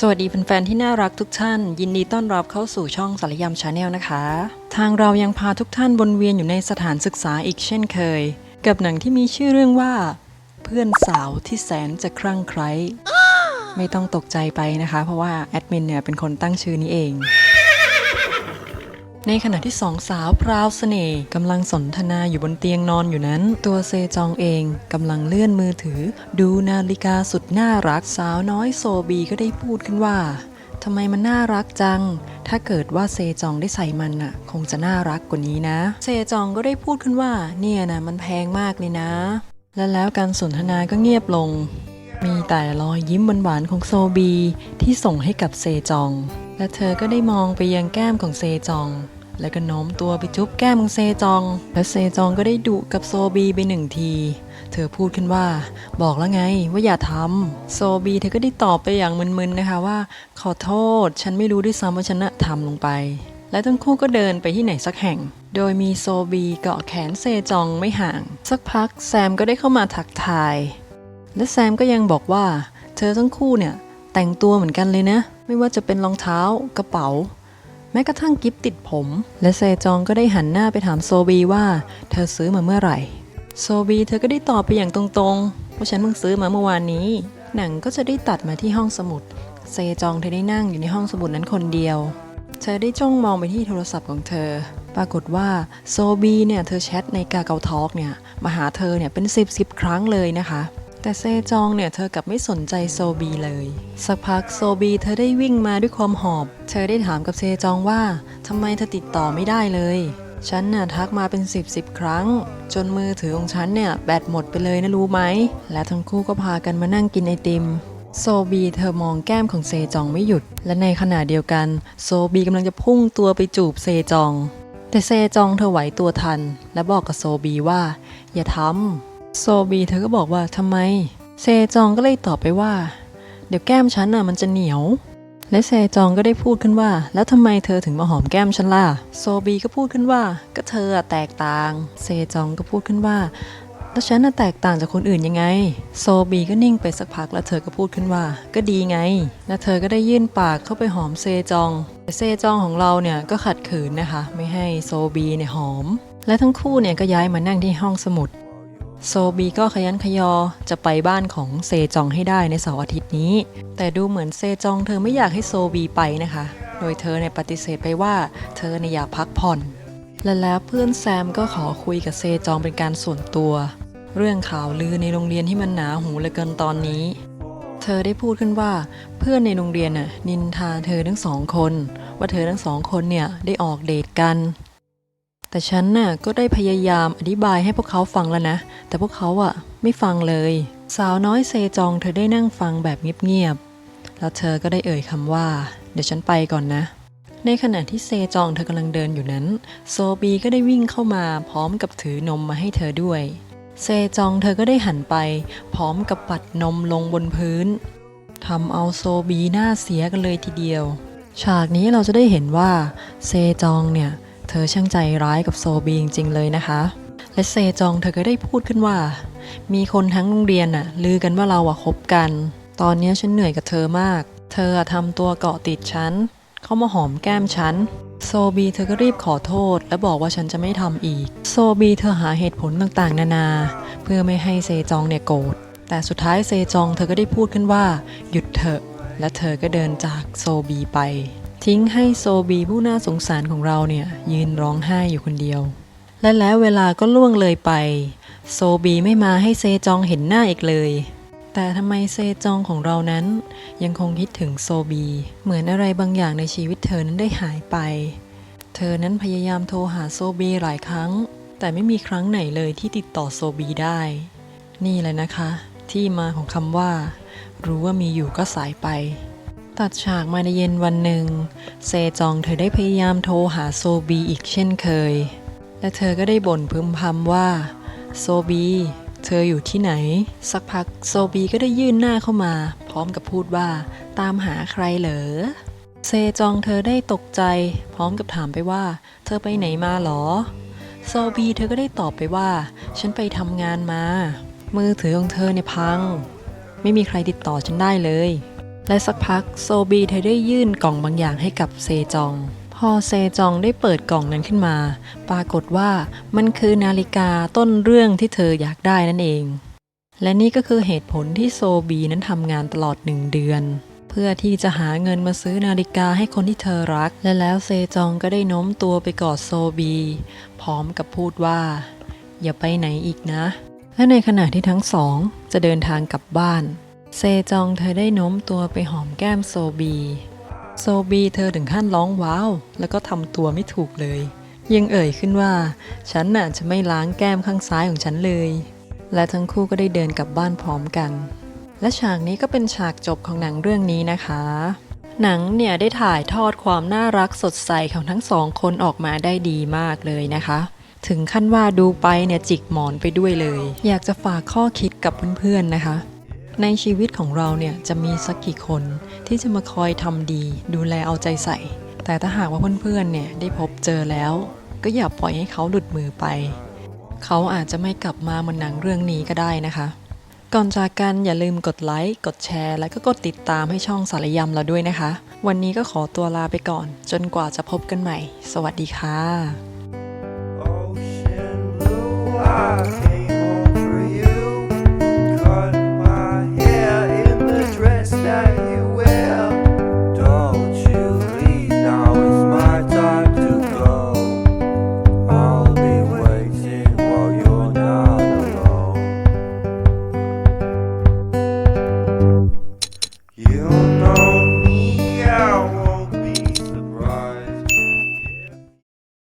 สวัสดีแฟนๆที่น่ารักทุกท่าน ยินดีต้อนรับเข้าสู่ช่องสารยามชาแนลนะคะ ทางเรายังพาทุกท่านวนเวียนอยู่ในสถานศึกษาอีกเช่นเคย กับหนังที่มีชื่อเรื่องว่า เพื่อนสาวที่แสนจะคลั่งไคล้ไม่ต้องตกใจไปนะคะ เพราะว่าแอดมินเนี่ยเป็นคนตั้งชื่อนี้เอง ในขณะที่สองสาวพราวเสน่ห์กำลังสนทนาอยู่บนเตียงนอนอยู่นั้น ตัวเซจองเองกำลังเลื่อนมือถือ ดูนาฬิกาสุดน่ารักสาวน้อยโซบีก็ได้พูดขึ้นว่าทำไมมันน่ารักจัง ถ้าเกิดว่าเซจองได้ใส่มันน่ะ คงจะน่ารักกว่านี้นะ เซจองก็ได้พูดขึ้นว่า เนี่ยนะมันแพงมากเลยนะ และแล้วการสนทนาก็เงียบลง มีแต่รอยยิ้มหวานๆของโซบีที่ส่งให้กับเซจอง และเธอก็ได้มองไปยังแก้มของเซจอง แล้วก็โน้มตัวไปจุ๊บแก้มของเซจอง และเซจองก็ได้ดุกับโซบีไปหนึ่งที เธอพูดขึ้นว่า บอกแล้วไงว่าอย่าทำโซบีเธอก็ได้ตอบไปอย่างมึนๆนะคะว่า ขอโทษ ฉันไม่รู้ด้วยซ้ำว่าฉันน่ะทำลงไป และทั้งคู่ก็เดินไปที่ไหนสักแห่ง โดยมีโซบีเกาะแขนเซจองไม่ห่าง สักพักแซมก็ได้เข้ามาทักทาย และแซมก็ยังบอกว่า เธอทั้งคู่เนี่ย แต่งตัวเหมือนกันเลยนะ ไม่ว่าจะเป็นรองเท้ากระเป๋า แม้กระทั่งกิฟติดผม และเซจองก็ได้หันหน้าไปถามโซบีว่า เธอซื้อมาเมื่อไหร่ โซบีเธอก็ได้ตอบไปอย่างตรงๆว่าฉันเพิ่งซื้อมาเมื่อวานนี้ หนังก็จะได้ตัดมาที่ห้องสมุด เซจองเธอได้นั่งอยู่ในห้องสมุดนั้นคนเดียว เธอได้จ้องมองไปที่โทรศัพท์ของเธอ ปรากฏว่าโซบีเนี่ยเธอแชทในกาเกาทอกเนี่ยมาหาเธอเนี่ยเป็น10บสิบครั้งเลยนะคะ แต่เซจองเนี่ยเธอกลับไม่สนใจโซบีเลย สักพักโซบีเธอได้วิ่งมาด้วยความหอบ เธอได้ถามกับเซจองว่าทำไมเธอติดต่อไม่ได้เลย ฉันน่ะทักมาเป็น 10บสครั้ง จนมือถือของฉันเนี่ยแบตหมดไปเลยนะรู้ไหม และทั้งคู่ก็พากันมานั่งกินไอติมโซบีเธอมองแก้มของเซจองไม่หยุด และในขณะเดียวกัน โซบีกำลังจะพุ่งตัวไปจูบเซจอง แต่เซจองเธอไหวตัวทัน และบอกกับโซบีว่า อย่าทำ โซบีเธอก็บอกว่าทำไม เซจองก็เลยตอบไปว่า เดี๋ยวแก้มฉันน่ะมันจะเหนียว และเซจองก็ได้พูดขึ้นว่า แล้วทำไมเธอถึงมาหอมแก้มฉันล่ะ โซบีก็พูดขึ้นว่า ก็เธออะแตกต่าง เซจองก็พูดขึ้นว่าแล้วฉันน่ะแตกต่างจากคนอื่นยังไง โซบีก็นิ่งไปสักพักแล้วเธอก็พูดขึ้นว่า ก็ดีไง และเธอก็ได้ยื่นปากเข้าไปหอมเซจองแต่เซจองของเราเนี่ยก็ขัดขืนนะคะ ไม่ให้โซบีเนี่ยหอม และทั้งคู่เนี่ยก็ย้ายมานั่งที่ห้องสมุด โซบีก็ขยันขยอจะไปบ้านของเซจองให้ได้ในเสาร์อาทิตย์นี้ แต่ดูเหมือนเซจองเธอไม่อยากให้โซบีไปนะคะ โดยเธอเนี่ยปฏิเสธไปว่าเธอเนี่ยอยากพักผ่อน และแล้วเพื่อนแซมก็ขอคุยกับเซจองเป็นการส่วนตัว เรื่องข่าวลือในโรงเรียนที่มันหนาหูเหลือเกินตอนนี้ เธอได้พูดขึ้นว่าเพื่อนในโรงเรียนน่ะนินทาเธอทั้งสองคน ว่าเธอทั้งสองคนเนี่ยได้ออกเดทกัน แต่ฉันน่ะก็ได้พยายามอธิบายให้พวกเขาฟังแล้วนะ แต่พวกเขาอะไม่ฟังเลย สาวน้อยเซจองเธอได้นั่งฟังแบบเงียบๆ แล้วเธอก็ได้เอ่ยคำว่า เดี๋ยวฉันไปก่อนนะ ในขณะที่เซจองเธอกำลังเดินอยู่นั้น โซบีก็ได้วิ่งเข้ามาพร้อมกับถือนมมาให้เธอด้วย เซจองเธอก็ได้หันไป พร้อมกับปัดนมลงบนพื้นทำเอาโซบีหน้าเสียกันเลยทีเดียว ฉากนี้เราจะได้เห็นว่าเซจองเนี่ย เธอช่างใจร้ายกับโซบีจริงๆเลยนะคะและเซจองเธอก็ได้พูดขึ้นว่า มีคนทั้งโรงเรียนน่ะลือกันว่าเราอะคบกัน ตอนนี้ฉันเหนื่อยกับเธอมาก เธออะทำตัวเกาะติดฉันเข้ามาหอมแก้มฉันโซบีเธอก็รีบขอโทษ และบอกว่าฉันจะไม่ทำอีก โซบีเธอหาเหตุผลต่างๆ นานา เพื่อไม่ให้เซจองเนี่ยโกรธแต่สุดท้ายเซจองเธอก็ได้พูดขึ้นว่า หยุดเถอะ และเธอก็เดินจากโซบีไป ทิ้งให้โซบีผู้น่าสงสารของเราเนี่ยยืนร้องไห้อยู่คนเดียว และแล้วเวลาก็ล่วงเลยไป โซบีไม่มาให้เซจองเห็นหน้าอีกเลย แต่ทำไมเซจองของเรานั้น ยังคงคิดถึงโซบี เหมือนอะไรบางอย่างในชีวิตเธอนั้นได้หายไป เธอนั้นพยายามโทรหาโซบีหลายครั้ง แต่ไม่มีครั้งไหนเลยที่ติดต่อโซบีได้ นี่แหละนะคะ ที่มาของคำว่า รู้ว่ามีอยู่ก็สายไป ตัดฉากมาในเย็นวันหนึ่ง เซจองเธอได้พยายามโทรหาโซบีอีกเช่นเคย และเธอก็ได้บ่นพึมพำว่า โซบี เธออยู่ที่ไหน สักพักโซบีก็ได้ยื่นหน้าเข้ามา พร้อมกับพูดว่า ตามหาใครเหรอ เซจองเธอได้ตกใจ พร้อมกับถามไปว่า เธอไปไหนมาหรอ โซบีเธอก็ได้ตอบไปว่า ฉันไปทำงานมา มือถือของเธอเนี่ยพัง ไม่มีใครติดต่อฉันได้เลย และสักพักโซบีเธอได้ยื่นกล่องบางอย่างให้กับเซจอง พอเซจองได้เปิดกล่องนั้นขึ้นมา ปรากฏว่ามันคือนาฬิกาต้นเรื่องที่เธออยากได้นั่นเอง และนี่ก็คือเหตุผลที่โซบีนั้นทำงานตลอดหนึ่งเดือน เพื่อที่จะหาเงินมาซื้อนาฬิกาให้คนที่เธอรัก และแล้วเซจองก็ได้โน้มตัวไปกอดโซบี พร้อมกับพูดว่า อย่าไปไหนอีกนะและในขณะที่ทั้งสองจะเดินทางกลับบ้าน เซจองเธอได้โน้มตัวไปหอมแก้มโซบี โซบีเธอถึงขั้นร้องว้าว แล้วก็ทำตัวไม่ถูกเลย ยังเอ่ยขึ้นว่า ฉันน่ะจะไม่ล้างแก้มข้างซ้ายของฉันเลย และทั้งคู่ก็ได้เดินกลับบ้านพร้อมกัน และฉากนี้ก็เป็นฉากจบของหนังเรื่องนี้นะคะ หนังเนี่ยได้ถ่ายทอดความน่ารักสดใสของทั้งสองคนออกมาได้ดีมากเลยนะคะถึงขั้นว่าดูไปเนี่ยจิกหมอนไปด้วยเลย อยากจะฝากข้อคิดกับเพื่อนๆนะคะ ในชีวิตของเราเนี่ยจะมีสักกี่คนที่จะมาคอยทำดี ดูแลเอาใจใส่ แต่ถ้าหากว่าเพื่อนๆเนี่ยได้พบเจอแล้ว ก็อย่าปล่อยให้เขาหลุดมือไป เขาอาจจะไม่กลับมาเหมือนหนังเรื่องนี้ก็ได้นะคะ ก่อนจากกันอย่าลืมกดไลค์กดแชร์ และก็กดติดตามให้ช่องสารยามเราด้วยนะคะ วันนี้ก็ขอตัวลาไปก่อน จนกว่าจะพบกันใหม่ สวัสดีค่ะ